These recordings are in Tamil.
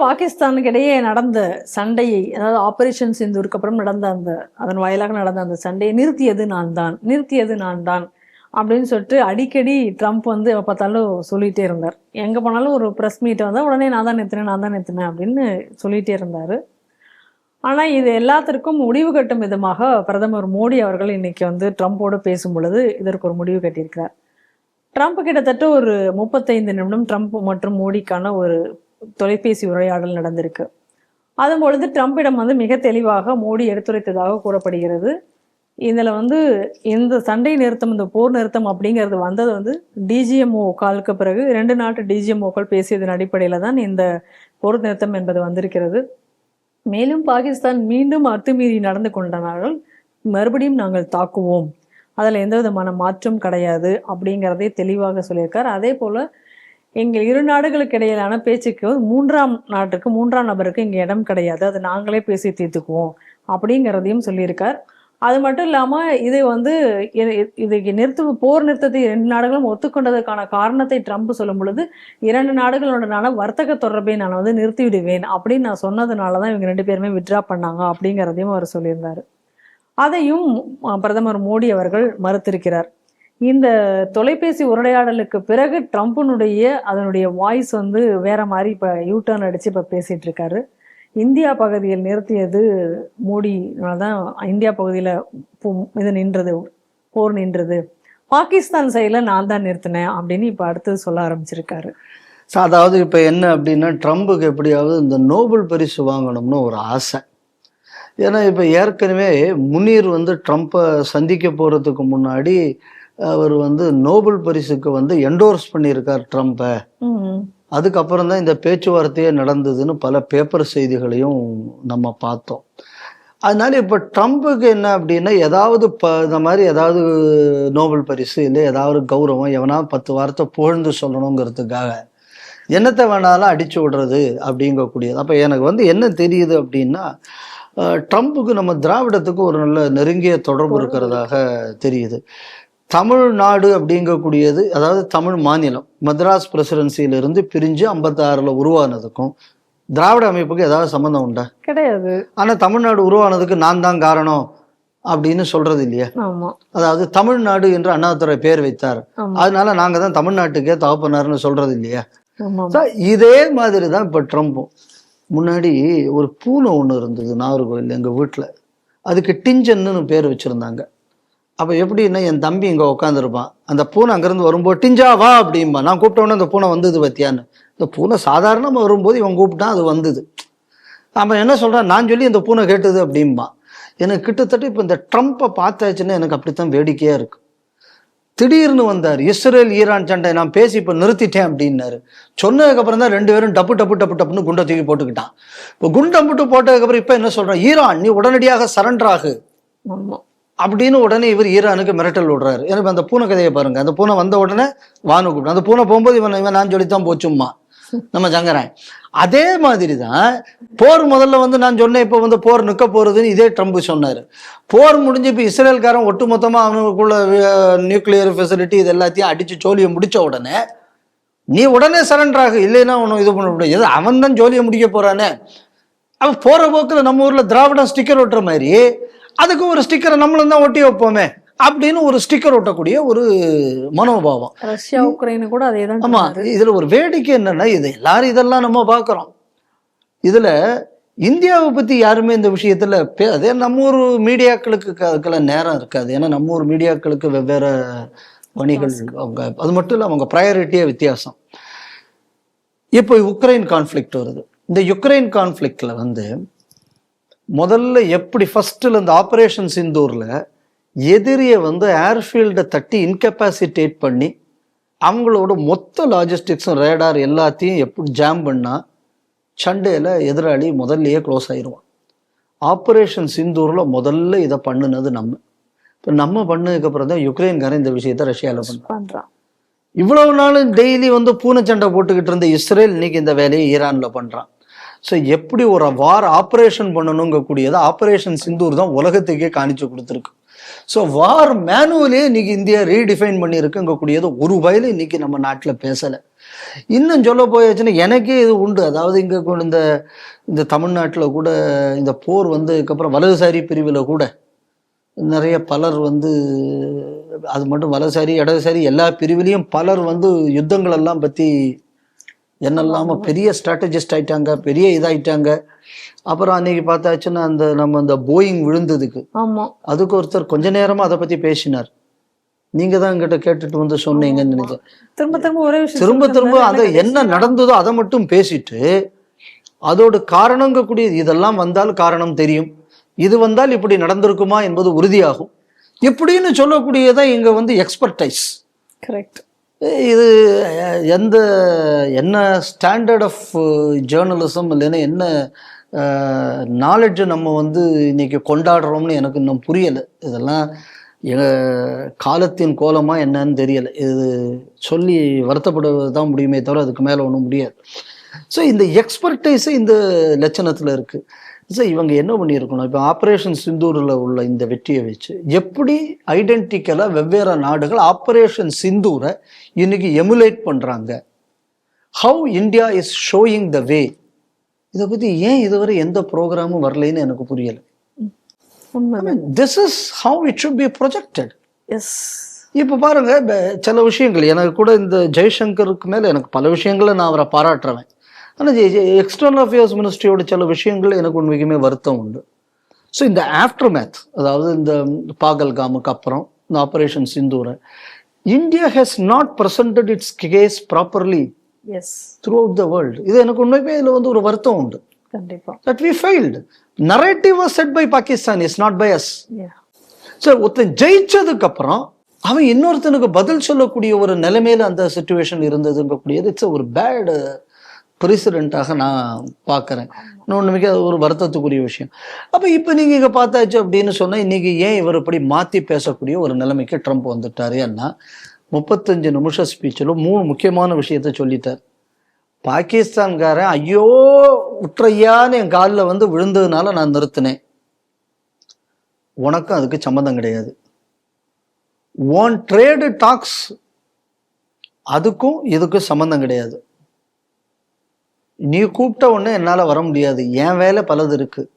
பாகிஸ்தானுக்கிடையே பாகிஸ்தானுக்கு இடையே நடந்த சண்டையை அதாவது ஆபரேஷன் சிந்தூருக்கு அப்புறம் நடந்த அந்த அதன் வாயிலாக நடந்த அந்த சண்டையை நிறுத்தியது நான் தான் நிறுத்தியது நான் தான் அப்படின்னு சொல்லிட்டு அடிக்கடி ட்ரம்ப் வந்து எப்போ பார்த்தாலும் சொல்லிகிட்டே இருந்தார். எங்கே போனாலும் ஒரு ப்ரெஸ் மீட்டை வந்தால் உடனே நான் தான் நிறுத்தினேன் நான் தான் நிறுத்தினேன் அப்படின்னு சொல்லிகிட்டே இருந்தார். ஆனால் இது எல்லாத்திற்கும் முடிவு கட்டும் விதமாக பிரதமர் மோடி அவர்கள் இன்னைக்கு வந்து ட்ரம்ப்போடு பேசும் பொழுது இதற்கு ஒரு முடிவு கட்டியிருக்கிறார். ட்ரம்ப் கிட்டத்தட்ட ஒரு முப்பத்தைந்து நிமிடம் ட்ரம்ப் மற்றும் மோடிக்கான ஒரு தொலைபேசி உரையாடல் நடந்திருக்கு. அதன் பொழுது ட்ரம்பிடம் வந்து மிக தெளிவாக மோடி எடுத்துரைத்ததாக கூறப்படுகிறது. இதில் வந்து இந்த சண்டை நிறுத்தம் இந்த போர் நிறுத்தம் அப்படிங்கிறது வந்தது வந்து டிஜிஎம்ஓ காலுக்கு பிறகு. ரெண்டு நாட்டு டிஜிஎம்ஓக்கள் பேசியதன் அடிப்படையில் தான் இந்த போர் நிறுத்தம் என்பது வந்திருக்கிறது. மேலும் பாகிஸ்தான் மீண்டும் அத்துமீறி நடந்து கொண்டனார்கள். மறுபடியும் நாங்கள் தாக்குவோம். அதில் எந்த விதமான மாற்றம் கிடையாது அப்படிங்கிறதை தெளிவாக சொல்லியிருக்கார். அதே போல் எங்கள் இரு நாடுகளுக்கு இடையிலான பேச்சுக்கு மூன்றாம் நாட்டுக்கு மூன்றாம் நபருக்கு இங்கே இடம் கிடையாது. அது நாங்களே பேசி தீர்த்துக்குவோம் அப்படிங்கிறதையும் சொல்லியிருக்கார். அது மட்டும் இல்லாமல் இது வந்து இது- நிறுத்து போர் நிறுத்தத்தை இரண்டு நாடுகளும் ஒத்துக்கொண்டதற்கான காரணத்தை ட்ரம்ப் சொல்லும் பொழுது இரண்டு நாடுகளுடனான வர்த்தக தொடர்பை நான் வந்து நிறுத்தி விடுவேன் அப்படின்னு நான் சொன்னதுனால தான் இவங்க ரெண்டு பேருமே வித்ட்ரா பண்ணாங்க அப்படிங்கிறதையும் அவர் சொல்லியிருந்தார். அதையும் பிரதமர் மோடி அவர்கள் மறுத்திருக்கிறார். இந்த தொலைபேசி உரையாடலுக்கு பிறகு ட்ரம்ப்பினுடைய அதனுடைய வாய்ஸ் வந்து வேற மாதிரி இப்போ யூட்டர்ன் அடிச்சு இப்போ பேசிட்டு இருக்காரு. இந்தியா பகுதியில் நிறுத்தியது மோடினால தான் இந்தியா பகுதியில் இது நின்றது போர் நின்றது. பாகிஸ்தான் சைடில் நான் தான் நிறுத்தினேன் அப்படின்னு இப்போ அடுத்து சொல்ல ஆரம்பிச்சிருக்காரு. ஸோ அதாவது இப்போ என்ன அப்படின்னா ட்ரம்புக்கு எப்படியாவது இந்த நோபல் பரிசு வாங்கணும்னு ஒரு ஆசை. ஏன்னா இப்போ ஏற்கனவே முனீர் வந்து ட்ரம்ப்பை சந்திக்க போகிறதுக்கு முன்னாடி அவர் வந்து நோபல் பரிசுக்கு வந்து என்டோர்ஸ் பண்ணியிருக்கார் ட்ரம்ப்பை. அதுக்கப்புறம் தான் இந்த பேச்சுவார்த்தையே நடந்ததுன்னு பல பேப்பர் செய்திகளையும் நம்ம பார்த்தோம். அதனால இப்போ ட்ரம்ப்புக்கு என்ன அப்படின்னா ஏதாவது ப இந்த மாதிரி ஏதாவது நோபல் பரிசு இல்லை ஏதாவது கௌரவம் எவனாவது பத்து வார்த்தை புகழ்ந்து சொல்லணுங்கிறதுக்காக என்னத்தை வேணாலும் அடிச்சு விடுறது அப்படிங்கக்கூடியது. அப்போ எனக்கு வந்து என்ன தெரியுது அப்படின்னா ட்ரம்ப்புக்கு நம்ம திராவிடத்துக்கு ஒரு நல்ல நெருங்கிய தொடர்பு இருக்கிறதாக தெரியுது. தமிழ்நாடு அப்படிங்கக்கூடியது அதாவது தமிழ் மாநிலம் மദ്രാஸ் பிரசிடென்சியிலிருந்து பிரிஞ்சு ஐம்பத்தாறில் உருவானதுக்கும் திராவிட அமைப்புக்கு ஏதாவது சம்மந்தம் உண்டா? கிடையாது. ஆனா தமிழ்நாடு உருவானதுக்கு நான் தான் காரணம் அப்படின்னு சொல்றது இல்லையா? அதாவது தமிழ்நாடு என்று அண்ணாதுரை பேர் வைத்தார். அதனால நாங்க தான் தமிழ்நாட்டுக்கே தகப்பனார்னு சொல்றது இல்லையா? இதே மாதிரி தான் இப்போ ட்ரம்ப்பும் முன்னாடி ஒரு பூனை ஒன்று இருந்தது நாகர்கோவில் எங்கள் வீட்டில் அதுக்கு டிஞ்சன்னு பேர் வச்சுருந்தாங்க. அப்போ எப்படின்னா என் தம்பி இங்கே உட்காந்துருப்பான் அந்த பூனை அங்கேருந்து வரும்போது டிஞ்சா வா அப்படிம்பா நான் கூப்பிட்டோன்னே அந்த பூனை வந்தது பத்தியான்னு. இந்த பூனை சாதாரணமாக வரும்போது இவன் கூப்பிட்டான் அது வந்தது. அவன் என்ன சொல்கிறான் நான் சொல்லி இந்த பூனை கேட்டது அப்படிம்பான். எனக்கு கிட்டத்தட்ட இப்போ இந்த ட்ரம்ப்பை பார்த்தாச்சுன்னா எனக்கு அப்படித்தான் வேடிக்கையாக இருக்கு திடீர்னு வந்தார் இஸ்ரேல் ஈரான் சண்டை நான் பேசி இப்போ நிறுத்திட்டேன் அப்படின்னாரு. சொன்னதுக்கப்புறம் தான் ரெண்டு பேரும் டப்பு டப்பு டப்பு டப்புன்னு குண்டை தூக்கி போட்டுக்கிட்டான். இப்போ குண்டை மட்டும் போட்டதுக்கப்புறம் இப்போ என்ன சொல்கிறான் ஈரான் நீ உடனடியாக சரண்டர் ஆகு அப்படின்னு உடனே இவர் ஈரானுக்கு மிரட்டல் விடுறாரு. எனக்கு அந்த பூனை கதையை பாருங்க. அந்த பூனை வந்த உடனே வானு கூப்பிடும். அந்த பூனை போகும்போது இவன் இவன் நான் சொல்லித்தான் போச்சும்மா நம்ம சங்கரன். அதே மாதிரி தான் போர் முதல்ல வந்து நான் சொன்னேன் இப்போ வந்து போர் நிற்க போறதுன்னு இதே ட்ரம்ப் சொன்னார். போர் முடிஞ்சு இப்போ இஸ்ரேல்காரன் ஒட்டுமொத்தமாக அவனுக்குள்ள நியூக்ளியர் ஃபெசிலிட்டி இது எல்லாத்தையும் அடித்து ஜோலியை முடித்த உடனே நீ உடனே சரண்டர் ஆகு. இல்லைன்னா ஒன்றும் இது பண்ண முடியாது. அவன் தான் ஜோலியை முடிக்க போகிறானே அவன் போகிற போக்கில் நம்ம ஊரில் திராவிடம் ஸ்டிக்கர் ஒட்டுற மாதிரி அதுக்கு ஒரு ஸ்டிக்கரை நம்மளும் தான் ஒட்டி வைப்போமே அப்படின்னு ஒரு ஸ்டிக்கர் ஒட்டக்கூடிய ஒரு மனோபாவம். ரஷ்யா உக்ரைனு கூட அதே தான் ஆமா இதுல ஒரு வேடிக்கை என்னன்னா இது எல்லாரும் இதெல்லாம் நம்ம பார்க்கறோம். இதுல இந்தியாவை பத்தி யாருமே இந்த விஷயத்துல அதே நம்ம ஊர் மீடியாக்களுக்கு அதுக்கெல்லாம் நேரம் இருக்காது. ஏன்னா நம்ம ஊர் மீடியாக்களுக்கு வெவ்வேறு பணிகள் அவங்க அது மட்டும் இல்லை அவங்க ப்ரையாரிட்டியே வித்தியாசம். இப்போ உக்ரைன் கான்ஃப்ளிக்ட் வருது. இந்த யுக்ரைன் கான்ஃப்ளிக்ட்ல வந்து முதல்ல எப்படி ஃபர்ஸ்ட்ல இந்த ஆபரேஷன் சிந்தூர்ல எதிரியை வந்து ஏர்ஃபீல்டை தட்டி இன்கெப்பாசிட்டேட் பண்ணி அவங்களோட மொத்த லாஜிஸ்டிக்ஸும் ரேடார் எல்லாத்தையும் எப்படி ஜாம் பண்ணா சண்டையில் எதிராளி முதல்லயே க்ளோஸ் ஆயிடுவான் ஆப்ரேஷன் சிந்தூர்ல முதல்ல இதை பண்ணுனது நம்ம. இப்போ நம்ம பண்ணதுக்கு அப்புறம் தான் யுக்ரைன்காரன் இந்த விஷயத்த ரஷ்யாவில் பண்ணான். பண்றான். இவ்வளவு நாள் டெய்லி வந்து பூனைச்சண்டை போட்டுக்கிட்டு இருந்த இஸ்ரேல் இன்னைக்கு இந்த வேலையை ஈரான்ல பண்றான். ஸோ எப்படி ஒரு வார் ஆப்ரேஷன் பண்ணணுங்கக்கூடியதை ஆப்ரேஷன் சிந்தூர் தான் உலகத்துக்கே காணிச்சு கொடுத்துருக்கு. ஸோ வார் மேனுவலே இன்னைக்கு இந்தியா ரீடிஃபைன் பண்ணியிருக்குங்கக்கூடியது ஒரு வயலும் இன்னைக்கு நம்ம நாட்டில் பேசலை. இன்னும் சொல்ல போயாச்சுன்னா எனக்கே இது உண்டு. அதாவது இங்கே இந்த இந்த தமிழ்நாட்டில் கூட இந்த போர் வந்ததுக்கப்புறம் வலதுசாரி பிரிவில் கூட நிறைய பலர் வந்து அது மட்டும் வலதுசாரி இடதுசாரி எல்லா பிரிவிலையும் பலர் வந்து யுத்தங்கள் எல்லாம் பற்றி என்னெல்லாம பெரிய ஸ்ட்ராட்டஜிஸ்ட் ஆயிட்டாங்க பெரிய இதாயிட்டாங்க. அப்புறம் அன்னைக்கு பார்த்தாச்சுன்னா அந்த நம்ம அந்த போயிங் விழுந்ததுக்கு. அதுக்கு ஒருத்தர் கொஞ்ச நேரமா அதை பத்தி பேசினார். நீங்க தான் என்கிட்ட கேட்டுட்டு வந்து சொன்னீங்கன்னு நினைக்கிறேன். திரும்ப திரும்ப ஒரே திரும்ப திரும்ப அதை என்ன நடந்ததோ அதை மட்டும் பேசிட்டு அதோட காரணங்கக்கூடிய இதெல்லாம் வந்தால் காரணம் தெரியும். இது வந்தால் இப்படி நடந்திருக்குமா என்பது உறுதியாகும். இப்படின்னு சொல்லக்கூடியதான் இங்க வந்து எக்ஸ்பர்டைஸ் கரெக்ட் இது எந்த என்ன ஸ்டாண்டர்ட் ஆஃப் ஜேர்னலிசம் இல்லைன்னா என்ன நாலெட்ஜை uh, நம்ம வந்து இன்றைக்கி கொண்டாடுறோம்னு எனக்கு இன்னும் புரியலை. இதெல்லாம் காலத்தின் கோலமா என்னன்னு தெரியலை. இது சொல்லி வருத்தப்படுவது தான் முடியுமே தவிர அதுக்கு மேலே ஒன்றும் முடியாது. ஸோ இந்த எக்ஸ்பர்டைஸு இந்த லட்சணத்தில் இருக்குது ஸோ இவங்க என்ன பண்ணியிருக்கணும்? இப்போ ஆப்ரேஷன் சிந்தூரில் உள்ள இந்த வெற்றியை வச்சு எப்படி ஐடென்டிக்கலாக வெவ்வேறு நாடுகள் ஆப்ரேஷன் சிந்தூரை இன்னைக்கு எமுலேட் பண்ணுறாங்க how India is showing the way இதை பற்றி ஏன் இதுவரை எந்த ப்ரோக்ராமும் வரலைன்னு எனக்கு புரியலை. This is how it should be projected as இப்போ பாருங்க சில விஷயங்கள். எனக்கு கூட இந்த ஜெய்சங்கருக்கு மேல எனக்கு பல விஷயங்களை நான் அவரை பாராட்டுறேன் ஆனால் எக்ஸ்டர்னல் அஃபேர்ஸ் மினிஸ்ட்ரியோட சில விஷயங்கள் எனக்கு உண்மைக்குமே வருத்தம் உண்டு. ஸோ இந்த ஆஃப்டர் மேத் அதாவது இந்த பாகல்காமுக்கு அப்புறம் இந்த operation சிந்தூரை India has not presented its case properly as throughout the world இது எனக்கு உண்மைக்குமே இதில் வந்து ஒரு வருத்தம் உண்டு. கண்டிப்பா. That we failed narrative was set by Pakistan is not by us. So ஒருத்தன் ஜெயிச்சதுக்கு அப்புறம் அவன் இன்னொருத்தனுக்கு பதில் சொல்லக்கூடிய ஒரு நிலைமையில அந்த சுச்சுவேஷன் இருந்ததுங்கக்கூடியது இட்ஸ் ஒரு பேட் பிரசிடென்ட்டாக நான் பார்க்குறேன். இன்னொன்று மிக ஒரு வருத்தத்துக்குரிய விஷயம். அப்போ இப்போ நீங்கள் இங்கே பார்த்தாச்சு அப்படின்னு சொன்னால் இன்னைக்கு ஏன் இவர் இப்படி மாற்றி பேசக்கூடிய ஒரு நிலைமைக்கு ட்ரம்ப் வந்துட்டாரு ஏன்னா முப்பத்தஞ்சு நிமிஷம் ஸ்பீச்சில் மூணு முக்கியமான விஷயத்த சொல்லிட்டார். பாகிஸ்தான்காரன் ஐயோ உற்றையான்னு என் காலில் வந்து விழுந்ததுனால நான் நிறுத்தினேன். உனக்கும் அதுக்கு சம்மந்தம் கிடையாது. ஒன் ட்ரேடு டாக்ஸ் அதுக்கும் இதுக்கும் சம்மந்தம் கிடையாது. நீ கூப்பிட்ட உடனே என்னால் வர முடியாது. என் வேலை பலது இருக்கு.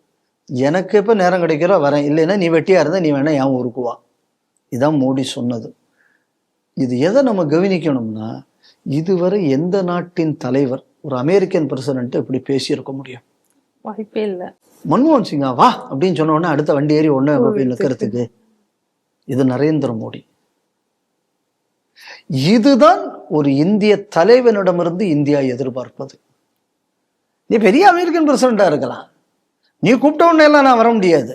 எனக்கு எப்போ நேரம் கிடைக்கிறோ வரேன். இல்லைன்னா நீ வெட்டியா இருந்தா நீ வேணா என் ஊருக்கு வா. இதான் மோடி சொன்னது. இது எதை நம்ம கவனிக்கணும்னா இதுவரை எந்த நாட்டின் தலைவர் ஒரு அமெரிக்கன் பிரசிடென்ட் இப்படி பேசியிருக்க முடியும்? வாய்ப்பே இல்ல. மன்மோகன் சிங்கா வா அப்படின்னு சொன்ன உடனே அடுத்த வண்டி ஏறி அங்க போய் நிற்கிறதுக்கு இது நரேந்திர மோடி. இதுதான் ஒரு இந்திய தலைவனிடமிருந்து இந்தியா எதிர்பார்ப்பது. நீ பெரிய அமெரிக்கன் பிரசிடண்டா இருக்கலாம். நீ கூப்பிட்ட உடனே எல்லாம் நான் வர முடியாது.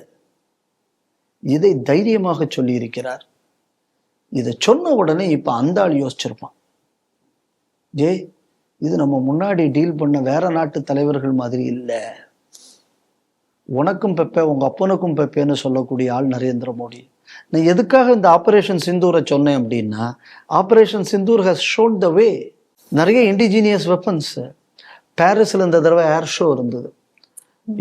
இதை தைரியமாக சொல்லியிருக்கிறார். இதை சொன்ன உடனே இப்போ அந்த ஆள் யோசிச்சிருப்பான். ஜே இது நம்ம முன்னாடி டீல் பண்ண வேற நாட்டு தலைவர்கள் மாதிரி இல்லை. உனக்கும் பெப்பே உங்க அப்பனுக்கும் பெப்பேன்னு சொல்லக்கூடிய ஆள் நரேந்திர மோடி. நான் எதுக்காக இந்த ஆபரேஷன் சிந்தூரை சொன்னேன் அப்படின்னா operation Sindoor has shown the way நிறைய இண்டிஜீனியஸ் வெப்பன்ஸ் பாரிஸ்ல இந்த தடவை ஏர் ஷோ இருந்தது.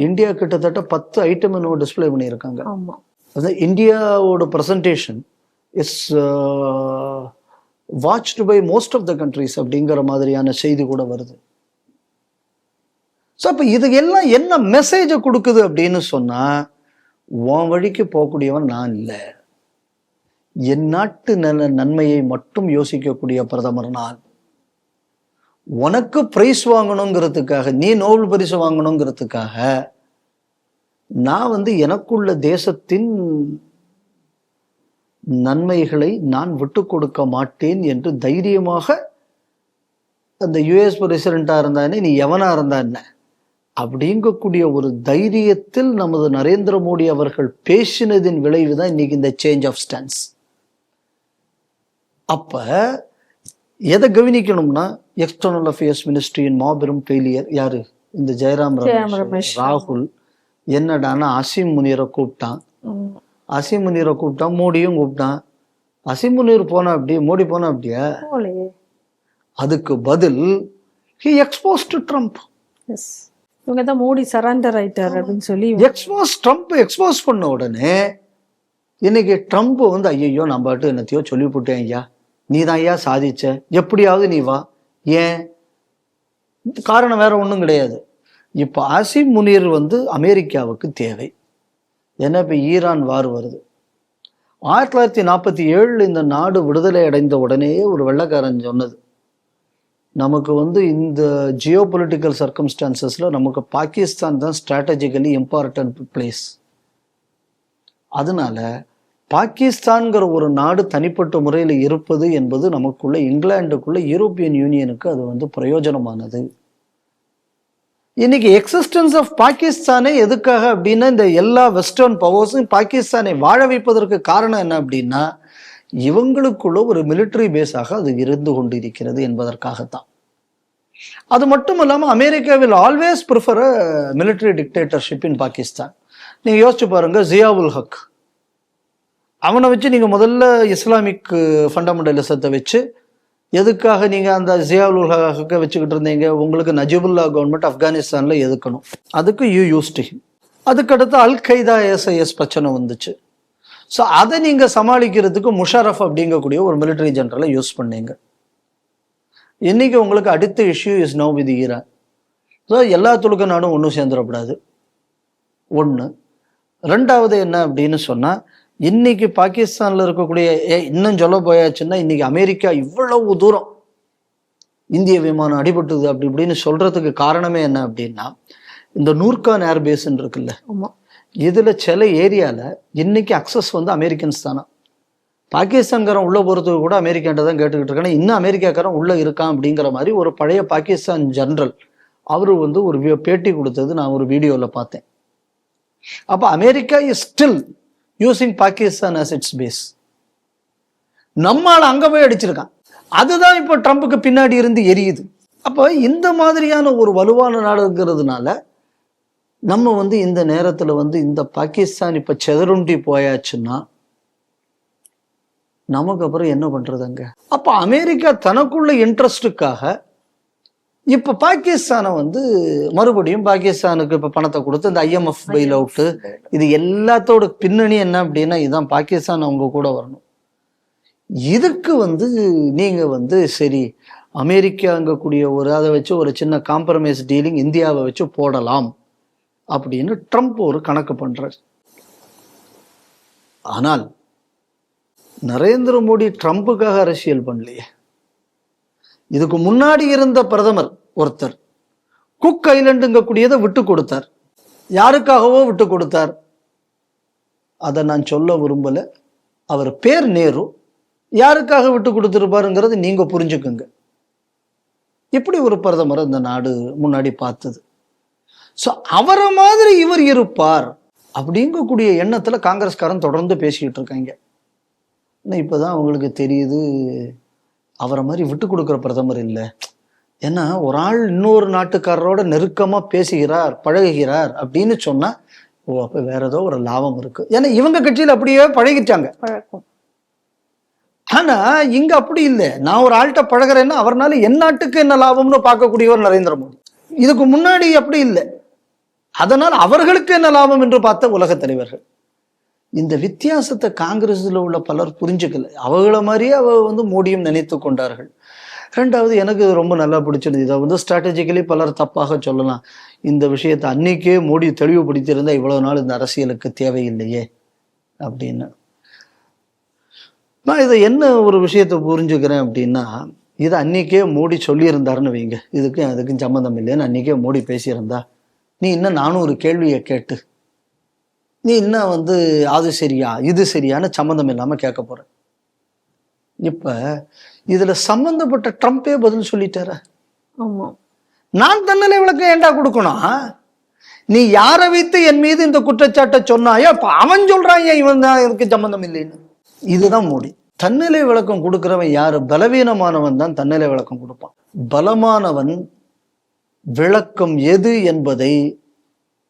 இந்தியா கிட்டத்தட்ட பத்து ஐட்டம் இன்னும் டிஸ்ப்ளே பண்ணியிருக்காங்க. அது இந்தியாவோட presentation is watched by most of the countries அப்படிங்கிற மாதிரியான செய்தி கூட வருது. ஸோ அப்போ இது எல்லாம் என்ன மெசேஜை கொடுக்குது அப்படின்னு சொன்னா உன் வழிக்கு போகக்கூடியவன் நான் இல்லை. என் நாட்டு நல நன்மையை மட்டும் யோசிக்கக்கூடிய பிரதமர் நான். உனக்கு ப்ரைஸ் வாங்கணுங்கிறதுக்காக நீ நோபல் பரிசு வாங்கணுங்கிறதுக்காக நான் வந்து எனக்குள்ள தேசத்தின் நன்மைகளை நான் விட்டு கொடுக்க மாட்டேன் என்று தைரியமாக அந்த யுஎஸ் பிரசிடென்டா இருந்தானே நீ எவனா இருந்தா என்ன அப்படிங்கக்கூடிய ஒரு தைரியத்தில் நமது நரேந்திர மோடி அவர்கள் பேசினதின் விளைவு தான் இன்னைக்கு இந்த சேஞ்ச் ஆஃப் ஸ்டான்ஸ் அப்போ எதை கவனிக்கணும்னா எக்ஸ்டர்னல் அஃபேர்ஸ் மினிஸ்ட்ரியின் மாபெரும் ஃபெயிலியர் யாரு? இந்த ஜெயராம் ரமேஷ். ராகுல். என்னடான்னா அசீம் முனீரை கூப்பிட்டான். அசீம் முனீரை கூப்பிட்டான் மோடியும் கூப்பிட்டான். அசீம் முனீர் போனா அப்படி மோடி போனா அப்படியா அதுக்கு பதில் ஹி எக்ஸ்போஸ் டு ட்ரம்ப் இவங்க தான் மோடி சரண்டர் ஆயிட்டார் அப்படின்னு சொல்லி எக்ஸ்போஸ் ட்ரம்ப் எக்ஸ்போஸ் பண்ண உடனே இன்னைக்கு ட்ரம்ப் வந்து ஐயோ நான் பாட்டு என்னத்தையோ சொல்லிவிட்டேன் ஐயா. நீ தான் ஐயா சாதிச்ச. எப்படியாவது நீ வா. ஏன்? காரணம் வேற ஒன்றும் கிடையாது. இப்போ ஆசிம் முனீர் வந்து அமெரிக்காவுக்கு தேவை. ஏன்னா இப்போ ஈரான் வார் வருது. ஆயிரத்தி தொள்ளாயிரத்தி நாற்பத்தி ஏழில் இந்த நாடு விடுதலை அடைந்த உடனேயே ஒரு வெள்ளைக்காரன் சொன்னது. நமக்கு வந்து இந்த ஜியோ பொலிட்டிக்கல் சர்க்கம்ஸ்டான்சஸில் நமக்கு பாகிஸ்தான் தான் ஸ்ட்ராட்டஜிக்கலி இம்பார்ட்டன்ட் பிளேஸ் அதனால பாகிஸ்தான்கிற ஒரு நாடு தனிப்பட்ட முறையில் இருப்பது என்பது நமக்குள்ள இங்கிலாந்துக்குள்ள யூரோப்பியன் யூனியனுக்கு அது வந்து பிரயோஜனமானது. இன்னைக்கு எக்ஸிஸ்டன்ஸ் ஆஃப் பாகிஸ்தானே எதுக்காக அப்படின்னா இந்த எல்லா வெஸ்டர்ன் பவர்ஸும் பாகிஸ்தானை வாழ வைப்பதற்கு காரணம் என்ன அப்படின்னா இவங்களுக்குள்ள ஒரு மிலிட்டரி பேஸாக அது இருந்து கொண்டிருக்கிறது என்பதற்காகத்தான். அது மட்டும் இல்லாமல் America will always prefer a military dictatorship in Pakistan நீங்கள் யோசிச்சு பாருங்க ஜியாவுல் ஹக் அவனை வச்சு நீங்கள் முதல்ல இஸ்லாமிக் ஃபண்டமெண்டலிசத்தை வச்சு எதுக்காக நீங்கள் அந்த ஜியாவுல் ஹக்கை வச்சுக்கிட்டு இருந்தீங்க? உங்களுக்கு நஜிபுல்லா கவர்மெண்ட் ஆப்கானிஸ்தானில் எதுக்கணும்? அதுக்கு யூ யூஸ்டு ஹிம் அதுக்கடுத்து அல் கைதா எஸ்ஐஎஸ் பிரச்சனை வந்துச்சு. ஸோ அதை நீங்கள் சமாளிக்கிறதுக்கு முஷாரஃப் அப்படிங்கக்கூடிய ஒரு மிலிட்டரி ஜென்ரலை யூஸ் பண்ணீங்க. இன்னைக்கு உங்களுக்கு அடுத்த issue is no with Iran so எல்லா துலுக்க நாடும் ஒன்றும் சேர்ந்துடக்கூடாது ஒன்று ரெண்டாவது என்ன அப்படின்னு சொன்னால் இன்னைக்கு பாகிஸ்தானில் இருக்கக்கூடிய ஏ இன்னும் சொல்ல போயாச்சுன்னா இன்னைக்கு அமெரிக்கா இவ்வளவு தூரம் இந்திய விமானம் அடிபட்டுது அப்படி இப்படின்னு சொல்றதுக்கு காரணமே என்ன அப்படின்னா இந்த நூர்கான் ஏர்பேஸ்ன்னு இருக்குல்ல. இதுல சில ஏரியால இன்னைக்கு அக்சஸ் வந்து அமெரிக்கன்ஸ் தானா? பாகிஸ்தான்காரன் உள்ள போறதுக்கு கூட அமெரிக்கான்ட்ட தான் கேட்டுக்கிட்டு இருக்காங்க இன்னும் அமெரிக்காக்காரன் உள்ள இருக்கான் அப்படிங்கிற மாதிரி ஒரு பழைய பாகிஸ்தான் ஜெனரல் அவரு வந்து ஒரு பேட்டி கொடுத்தது நான் ஒரு வீடியோல பார்த்தேன். அப்ப America is still using Pakistan as base நம்மால் அங்கே போய் அடிச்சிருக்கான். அதுதான் இப்போ ட்ரம்புக்கு பின்னாடி இருந்து எரியுது. அப்போ இந்த மாதிரியான ஒரு வலுவான நாடுங்கிறதுனால நம்ம வந்து இந்த நேரத்தில் வந்து இந்த பாகிஸ்தான் இப்போ செதறுண்டி போயாச்சுன்னா நமக்கு அப்புறம் என்ன பண்ணுறதுங்க அப்போ அமெரிக்கா தனக்குள்ள இன்ட்ரெஸ்ட்டுக்காக இப்ப பாகிஸ்தானை வந்து மறுபடியும் பாகிஸ்தானுக்கு இப்ப பணத்தை கொடுத்து இந்த ஐஎம்எஃப் பைல் அவுட்டு இது எல்லாத்தோட பின்னணி என்ன அப்படின்னா இதுதான் பாகிஸ்தான் அவங்க கூட வரணும். இதுக்கு வந்து நீங்க வந்து சரி அமெரிக்காங்கக்கூடிய ஒரு அதை வச்சு ஒரு சின்ன காம்ப்ரமைஸ் டீலிங் இந்தியாவை வச்சு போடலாம் அப்படின்னு ட்ரம்ப் ஒரு கணக்கு பண்றார். ஆனால் நரேந்திர மோடி ட்ரம்புக்காக அரசியல் பண்ணலையே. இதுக்கு முன்னாடி இருந்த பிரதமர் ஒருத்தர். குக் ஐலண்டுங்கக்கூடியதை விட்டு கொடுத்தார். யாருக்காகவோ விட்டு கொடுத்தார். அதை நான் சொல்ல விரும்பலை. அவர் பேர் நேரு. யாருக்காக விட்டு கொடுத்துருப்பாருங்கிறது நீங்கள் புரிஞ்சுக்குங்க. இப்படி ஒரு பிரதமர் இந்த நாடு முன்னாடி பார்த்தது. ஸோ அவரை மாதிரி இவர் இருப்பார் அப்படிங்கக்கூடிய எண்ணத்தில் காங்கிரஸ்காரன் தொடர்ந்து பேசிக்கிட்டு இருக்காங்க. இப்போ தான் அவங்களுக்கு தெரியுது அவரை மாதிரி விட்டு கொடுக்குற பிரதமர் இல்லை. ஏன்னா ஒரு ஆள் இன்னொரு நாட்டுக்காரரோட நெருக்கமா பேசுகிறார் பழகுகிறார் அப்படின்னு சொன்னா ஓ அப்ப வேற ஏதோ ஒரு லாபம் இருக்கு. ஏன்னா இவங்க கட்சியில அப்படியே பழகிட்டாங்க. ஆனா இங்க அப்படி இல்லை. நான் ஒரு ஆள்கிட்ட பழகுறேன்னா அவர்னால என் நாட்டுக்கு என்ன லாபம்னு பார்க்கக்கூடியவர் நரேந்திர மோடி. இதுக்கு முன்னாடி அப்படி இல்லை. அதனால் அவர்களுக்கு என்ன லாபம் என்று பார்த்த உலக தலைவர்கள். இந்த வித்தியாசத்தை காங்கிரஸில் உள்ள பலர் புரிஞ்சுக்கல. அவங்கள மாதிரியே அவ வந்து மோடியும் நினைத்து கொண்டார்கள். ரெண்டாவது எனக்கு ரொம்ப நல்லா பிடிச்சிருந்தது. இதை வந்து ஸ்ட்ராட்டஜிக்கலி பலர் தப்பாக சொல்லலாம். இந்த விஷயத்தை அன்னைக்கே மோடி தெளிவுபடுத்தியிருந்தால் இவ்வளோ நாள் இந்த அரசியலுக்கு தேவையில்லையே அப்படின்னு. நான் இதை என்ன ஒரு விஷயத்தை புரிஞ்சுக்கிறேன் அப்படின்னா இதை அன்னைக்கே மோடி சொல்லியிருந்தாருன்னு வைங்க. இதுக்கும் அதுக்கும் சம்மந்தம் இல்லைன்னு அன்னைக்கே மோடி பேசியிருந்தா நீ இன்னும் நானும் ஒரு கேள்வியை கேட்டு நீ இன்னும் வந்து அது சரியா இது சரியான்னு சம்மந்தம் இல்லாம கேட்க போற. இப்ப இதுல சம்பந்தப்பட்ட ட்ரம்ப்பே பதில் சொல்லிட்டார? ஆமா. நான் தன்னலை விளக்கம் ஏன்டா கொடுக்கணும்? நீ யாரை வைத்து என் மீது இந்த குற்றச்சாட்டை சொன்னாயோ அப்ப அவன் சொல்றான் ஏன் இவன் தான் எனக்கு சம்பந்தம் இல்லைன்னு? இதுதான் மோடி. தன்னிலை விளக்கம் கொடுக்கிறவன் யாரு? பலவீனமானவன் தான் தன்னிலை விளக்கம் கொடுப்பான். பலமானவன் விளக்கம் எது என்பதை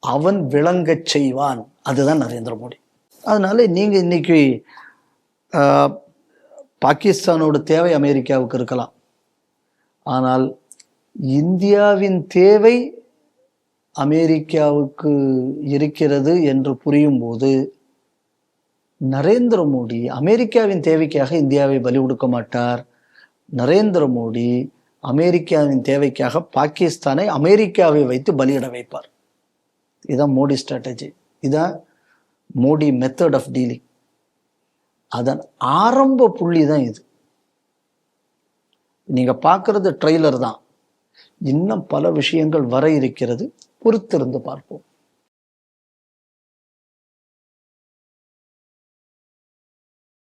அவன் விளங்கச் செய்வான். அதுதான் நரேந்திர மோடி. அதனால் நீங்கள் இன்றைக்கி பாகிஸ்தானோட தேவை அமெரிக்காவுக்கு இருக்கலாம். ஆனால் இந்தியாவின் தேவை அமெரிக்காவுக்கு இருக்கிறது என்று புரியும் போது நரேந்திர மோடி அமெரிக்காவின் தேவைக்காக இந்தியாவை பலி கொடுக்க மாட்டார். நரேந்திர மோடி அமெரிக்காவின் தேவைக்காக பாகிஸ்தானை அமெரிக்காவை வைத்து பலியிட வைப்பார். இதுதான் மோடி ஸ்ட்ராட்டஜி. இதான் மோடி மெத்தட் ஆஃப் டீலிங் அதன் ஆரம்ப புள்ளி தான் இது. நீங்க பார்க்குறது ட்ரெய்லர் தான். இன்னும் பல விஷயங்கள் வர இருக்கிறது. பொறுத்திருந்து பார்ப்போம்.